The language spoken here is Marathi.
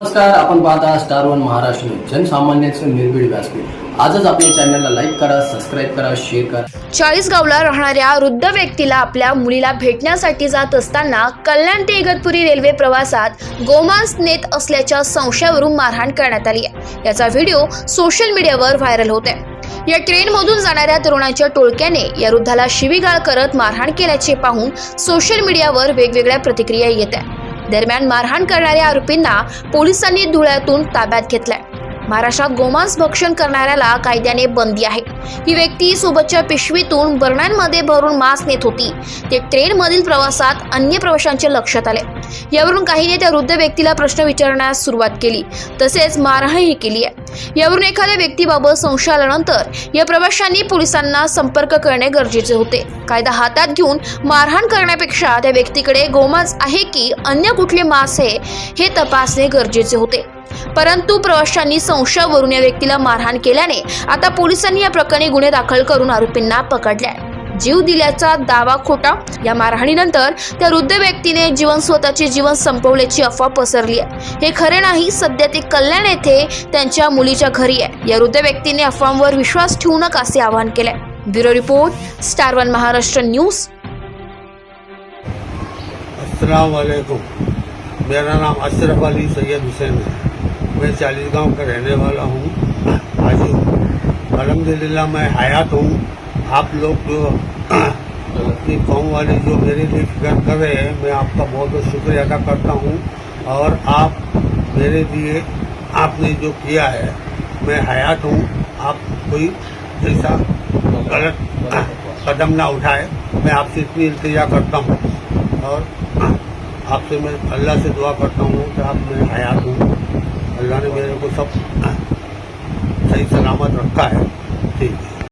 नमस्कार आपण पाहता स्टार वन महाराष्ट्र जनसामान्यांचं निर्भीड व्यासपीठ. आजच आपल्या चॅनलला लाईक करा सबस्क्राईब करा शेअर करा. चाळीसगावला राहणाऱ्या वृद्ध व्यक्तीला आपल्या मुलीला भेटण्यासाठी जात असताना कल्याण ते इगतपुरी रेल्वे प्रवासात गोमांस नेत असल्याच्या संशयावरून मारहाण करण्यात आली आहे. याचा व्हिडिओ सोशल मीडियावर व्हायरल होत आहे या ट्रेनमधून जाणाऱ्या तरुणाच्या टोळक्याने या वृद्धाला शिवीगाळ करत मारहाण केल्याचे पाहून सोशल मीडियावर वेगवेगळ्या प्रतिक्रिया येत आहे दरम्यान मारहाण करणाऱ्या आरोपींना पोलिसांनी धुळ्यातून ताब्यात घेतलाय. महाराष्ट्रात गोमांस भक्षण करणाऱ्याला कायद्याने बंदी आहे. ही व्यक्ती सोबतच्या पिशवीतून बरण्यांमध्ये भरून मांस नेत होती. ते ट्रेनमधील प्रवासात अन्य प्रवाशांच्या लक्षात आले. यावरून काहीने त्या वृद्ध व्यक्तीला प्रश्न विचारण्यास सुरुवात केली. तसेच मारहाणही केली आहे. यावरून एखाद्या व्यक्तीबाबत संशय आल्यानंतर या प्रवाशांनी पोलिसांना संपर्क करणे गरजेचे होते. कायदा हातात घेऊन मारहाण करण्यापेक्षा त्या व्यक्तीकडे गोमांस आहे की अन्य कुठले मांस आहे हे तपासणे गरजेचे होते. परंतु प्रवाशांनी संशयावरून या व्यक्तीला मारहाण केल्याने आता पोलिसांनी या प्रकरणी गुन्हे दाखल करून आरोपींना पकडले जीव दिल्याचा दावा खोटा या मारहाणीनंतर त्या वृद्ध व्यक्तीने जीवन स्वतःचे जीवन संपवल्याची अफवा पसरली आहे. हे खरे नाही सध्या ते कल्याण येथे त्यांच्या मुलीच्या घरी आहे. या वृद्ध व्यक्तीने अफवांवर विश्वास ठेवू नका असे आवाहन केले bureau report star one Maharashtra news. मेरा नाम अशरफ अली सैयद हुसैन है। मैं चालीस गांव का रहने वाला हूँ। आज अलहमदिल्ला मैं हयात हूँ। आप लोग अपनी कौम वाले जो मेरे लिए फ़िक्र कर रहे हैं, मैं आपका बहुत बहुत शुक्रिया अदा करता हूँ। और आप मेरे लिए, आपने जो किया है, मैं हयात हूँ। आप कोई ऐसा गलत कदम ना उठाए। मैं आपसे इतनी इल्तजा करता हूँ। और आपसे मैं अल्लाह से दुआ करता हूँ कि आप मैं हयात हूँ। अल्लाह ने मेरे को सब सही सलामत रखा है। ठीक है।